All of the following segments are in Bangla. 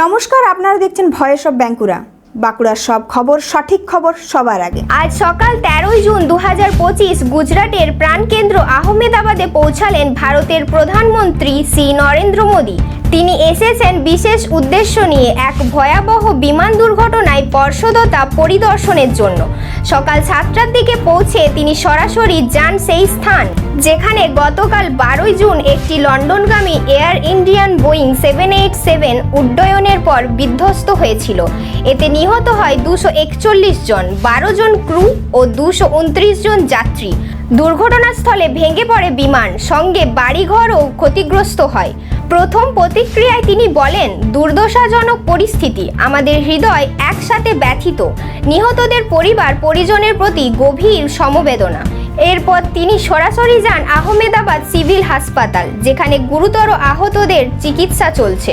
নমস্কার, আপনারা দেখছেন ভয়েস অব ব্যাঙ্কুরা বাঁকুড়ার সব খবর, সঠিক খবর সবার আগে। আজ সকাল তেরোই জুন দু হাজার পঁচিশ গুজরাটের প্রাণকেন্দ্র আহমেদাবাদে পৌঁছালেন ভারতের প্রধানমন্ত্রী শ্রী নরেন্দ্র মোদী। তিনি এসেছেন বিশেষ উদ্দেশ্য নিয়ে এক ভয়াবহ বিমান দুর্ঘটনায় পর্ষদতা পরিদর্শনের জন্য। সকাল সাতটার দিকে পৌঁছে তিনি সরাসরি যান সেই স্থান, যেখানে গতকাল বারোই জুন একটি লন্ডনগামী Air Indian Boeing seven eight seven উড্ডয়নের পর বিধ্বস্ত হয়েছিল। এতে নিহত হয় দুশো একচল্লিশ জন, বারো জন ক্রু ও দুশো উনত্রিশ জন যাত্রী। দুর্ঘটনাস্থলে ভেঙে পড়ে বিমান, সঙ্গে বাড়িঘরও ক্ষতিগ্রস্ত হয়। প্রথম প্রতিক্রিয়ায় তিনি বলেন, দুর্দশাজনক পরিস্থিতি, আমাদের হৃদয় একসাথে ব্যথিত। নিহতদের পরিবার পরিজনের প্রতি গভীর সমবেদনা। এরপর তিনি সরাসরি যান আহমেদাবাদ সিভিল হাসপাতাল, যেখানে গুরুতর আহতদের চিকিৎসা চলছে।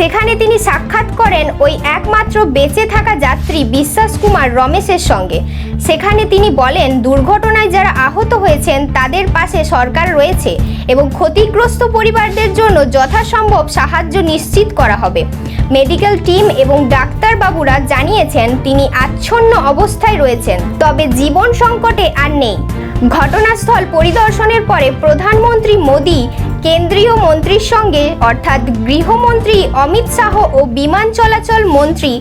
সেখানে তিনি সাক্ষাৎ করেন ওই একমাত্র বেঁচে থাকা যাত্রী বিশ্বাস কুমার রমেশের সঙ্গে। সেখানে তিনি বলেন, দুর্ঘটনায় যারা আহত হয়েছেন, তাদের পাশে সরকার রয়েছে এবং ক্ষতিগ্রস্ত পরিবারদের জন্য যথাসম্ভব সাহায্য নিশ্চিত করা হবে। মেডিকেল টিম এবং ডাক্তারবাবুরা জানিয়েছেন, তিনি আচ্ছন্ন অবস্থায় রয়েছেন, তবে জীবন সংকটে আর নেই। ঘটনাস্থল পরিদর্শনের পরে প্রধানমন্ত্রী মোদী কেন্দ্রীয় মন্ত্রীর সঙ্গে, অর্থাৎ গৃহমন্ত্রী অমিত শাহ ও বিমান চলাচল মন্ত্রী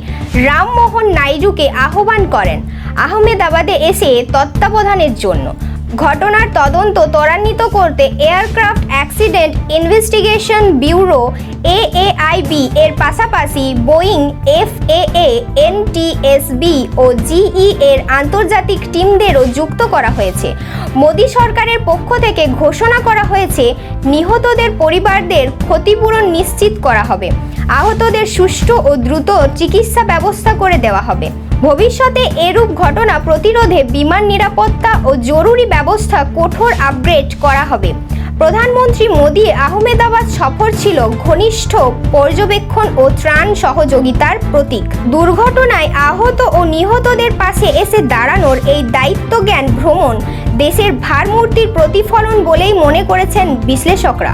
রামমোহন নাইডুকে আহ্বান করেন। আহমেদাবাদে এসে তত্ত্বাবধানের জন্য। ঘটনার তদন্ত ত্বরান্বিত করতে aircraft accident investigation bureau AAIB এর পাশাপাশি বোয়িং এফএএ, এনটিএসবি ও জিই এর আন্তর্জাতিক টিমদেরও যুক্ত করা হয়েছে। মোদী সরকারের পক্ষ থেকে ঘোষণা করা হয়েছে, নিহতদের পরিবারদের ক্ষতিপূরণ নিশ্চিত করা হবে। আহতদের সুষ্ঠু ও দ্রুত চিকিৎসা ব্যবস্থা করে দেওয়া হবে। ভবিষ্যতে এরূপ ঘটনা প্রতিরোধে বিমান নিরাপত্তা ও জরুরি ব্যবস্থা কঠোর আপগ্রেড করা হবে। প্রধানমন্ত্রী মোদী আহমেদাবাদ সফর ছিল ঘনিষ্ঠ পর্যবেক্ষণ ও ত্রাণ সহযোগিতার প্রতীক। দুর্ঘটনায় আহত ও নিহতদের পাশে এসে দাঁড়ানোর এই দায়িত্বজ্ঞান ভ্রমণ দেশের ভারমূর্তির প্রতিফলন বলেই মনে করেছেন বিশ্লেষকরা।